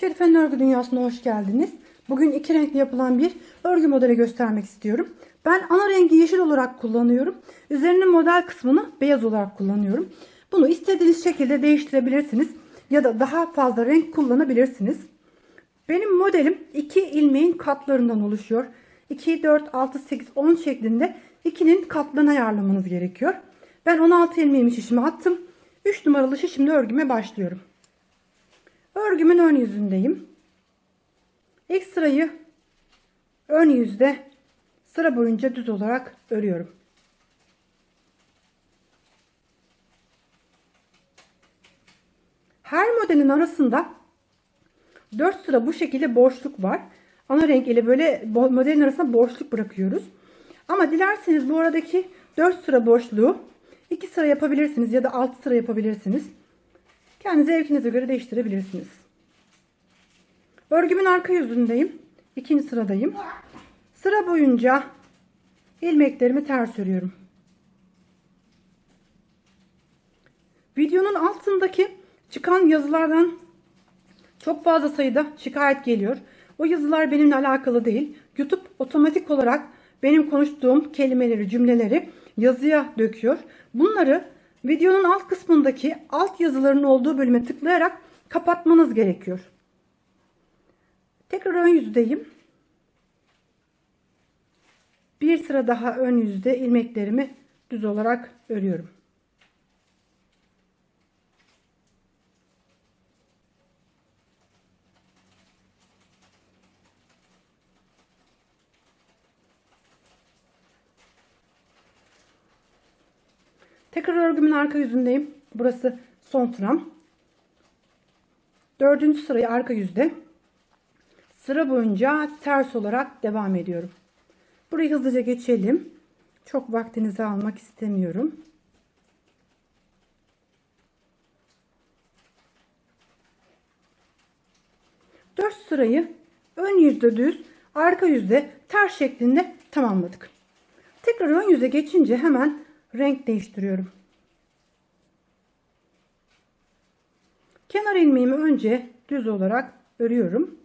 Şerife'nin örgü dünyasına hoş geldiniz. Bugün iki renkli yapılan bir örgü modeli göstermek istiyorum. Ben ana rengi yeşil olarak kullanıyorum. Üzerinin model kısmını beyaz olarak kullanıyorum. Bunu istediğiniz şekilde değiştirebilirsiniz. Ya da daha fazla renk kullanabilirsiniz. Benim modelim iki ilmeğin katlarından oluşuyor. 2, 4, 6, 8, 10 şeklinde ikinin katlarını ayarlamanız gerekiyor. Ben 16 ilmeğimi şişime attım. 3 numaralı şişimle örgüme başlıyorum. Örgümün ön yüzündeyim. İlk sırayı ön yüzde sıra boyunca düz olarak örüyorum. Her modelin arasında 4 sıra bu şekilde boşluk var. Ana renk ile böyle modelin arasında boşluk bırakıyoruz. Ama dilerseniz bu aradaki 4 sıra boşluğu 2 sıra yapabilirsiniz ya da 6 sıra yapabilirsiniz. Kendi zevkinize göre değiştirebilirsiniz. Örgümün arka yüzündeyim. İkinci sıradayım. Sıra boyunca ilmeklerimi ters örüyorum. Videonun altındaki çıkan yazılardan çok fazla sayıda şikayet geliyor. O yazılar benimle alakalı değil. YouTube otomatik olarak benim konuştuğum kelimeleri, cümleleri yazıya döküyor. Bunları videonun alt kısmındaki alt yazıların olduğu bölüme tıklayarak kapatmanız gerekiyor. Tekrar ön yüzdeyim. Bir sıra daha ön yüzde ilmeklerimi düz olarak örüyorum. Tekrar örgümün arka yüzündeyim. Burası son sıram. Dördüncü sırayı arka yüzde. Sıra boyunca ters olarak devam ediyorum. Burayı hızlıca geçelim. Çok vaktinizi almak istemiyorum. Dört sırayı ön yüzde düz, arka yüzde ters şeklinde tamamladık. Tekrar ön yüze geçince hemen renk değiştiriyorum. Kenar ilmeğimi önce düz olarak örüyorum.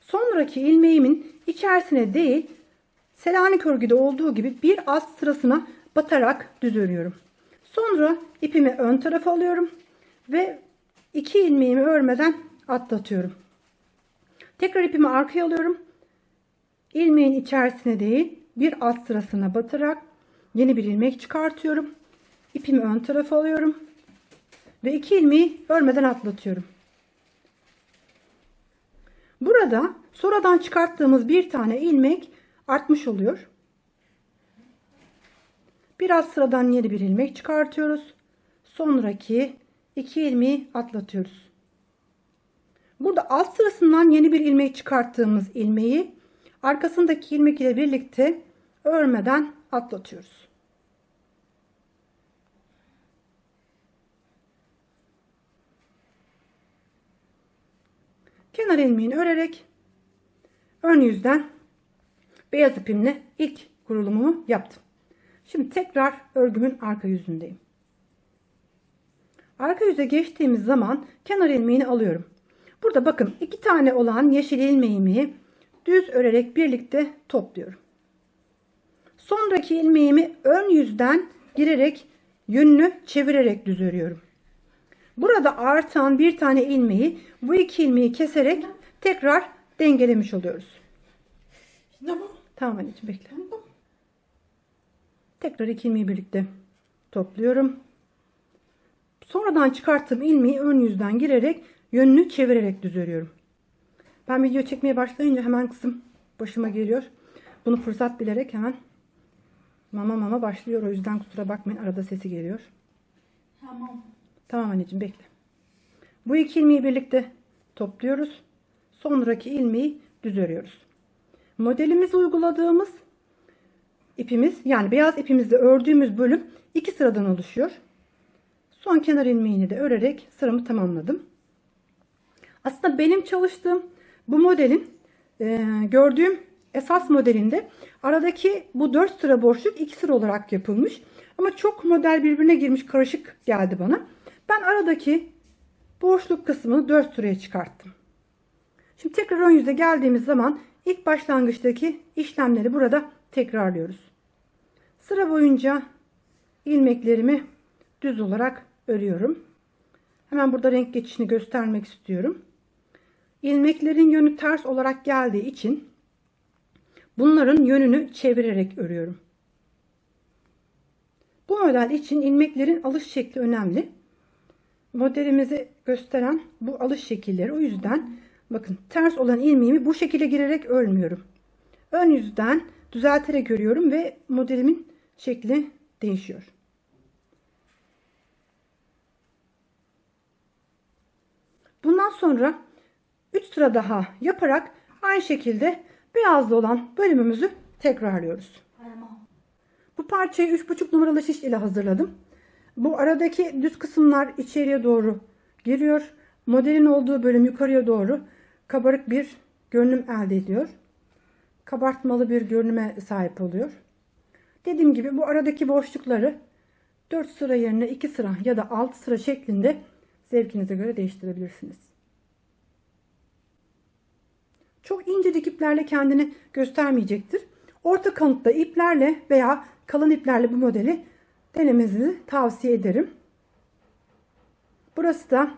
Sonraki ilmeğimin içerisine değil Selanik örgüde olduğu gibi bir alt sırasına batarak düz örüyorum. Sonra ipimi ön tarafa alıyorum ve iki ilmeğimi örmeden atlatıyorum. Tekrar ipimi arkaya alıyorum. İlmeğin içerisine değil bir alt sırasına batarak yeni bir ilmek çıkartıyorum. İpimi ön tarafa alıyorum ve iki ilmeği örmeden atlatıyorum. Burada sonradan çıkarttığımız bir tane ilmek artmış oluyor. Biraz sıradan yeni bir ilmek çıkartıyoruz. Sonraki iki ilmeği atlatıyoruz. Burada alt sırasından yeni bir ilmek çıkarttığımız ilmeği arkasındaki ilmek ile birlikte örmeden atlatıyoruz. Kenar ilmeğini örerek ön yüzden beyaz ipimle ilk kurulumumu yaptım. Şimdi tekrar örgümün arka yüzündeyim. Arka yüze geçtiğimiz zaman kenar ilmeğini alıyorum. Burada bakın iki tane olan yeşil ilmeğimi düz örerek birlikte topluyorum. Sonraki ilmeğimi ön yüzden girerek yönünü çevirerek düz örüyorum. Burada artan bir tane ilmeği bu iki ilmeği keserek tekrar dengelemiş oluyoruz. Tamam. Tamam anneciğim bekle. Tamam. Tekrar iki ilmeği birlikte topluyorum. Sonradan çıkarttığım ilmeği ön yüzden girerek yönünü çevirerek düz örüyorum. Ben video çekmeye başlayınca hemen kısım başıma geliyor. Bunu fırsat bilerek hemen mama mama başlıyor. O yüzden kusura bakmayın arada sesi geliyor. Tamam. Tamam anneciğim bekle. Bu iki ilmeği birlikte topluyoruz. Sonraki ilmeği düz örüyoruz. Modelimizi uyguladığımız ipimiz yani beyaz ipimizde ördüğümüz bölüm iki sıradan oluşuyor. Son kenar ilmeğini de örerek sıramı tamamladım. Aslında benim çalıştığım bu modelin e, gördüğüm esas modelinde aradaki bu 4 sıra boşluk 2 sıra olarak yapılmış. Ama çok model birbirine girmiş karışık geldi bana. Ben aradaki boşluk kısmını 4 sıraya çıkarttım. Şimdi tekrar ön yüze geldiğimiz zaman ilk başlangıçtaki işlemleri burada tekrarlıyoruz. Sıra boyunca ilmeklerimi düz olarak örüyorum. Hemen burada renk geçişini göstermek istiyorum. İlmeklerin yönü ters olarak geldiği için bunların yönünü çevirerek örüyorum. Bu model için ilmeklerin alış şekli önemli. Modelimizi gösteren bu alış şekilleri. O yüzden bakın ters olan ilmeğimi bu şekilde girerek örmüyorum. Ön yüzden düzelterek örüyorum ve modelimin şekli değişiyor. Bundan sonra 3 sıra daha yaparak aynı şekilde beyazlı olan bölümümüzü tekrarlıyoruz. Bu parçayı 3,5 numaralı şiş ile hazırladım. Bu aradaki düz kısımlar içeriye doğru giriyor. Modelin olduğu bölüm yukarıya doğru kabarık bir görünüm elde ediyor. Kabartmalı bir görünüme sahip oluyor. Dediğim gibi bu aradaki boşlukları 4 sıra yerine 2 sıra ya da 6 sıra şeklinde zevkinize göre değiştirebilirsiniz. Çok ince dikiplerle kendini göstermeyecektir. Orta kalınlıkta iplerle veya kalın iplerle bu modeli denemenizi tavsiye ederim. Burası da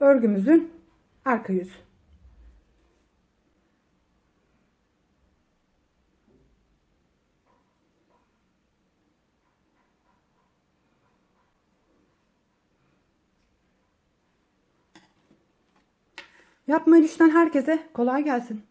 örgümüzün arka yüzü. Yapmayı düşünen herkese kolay gelsin.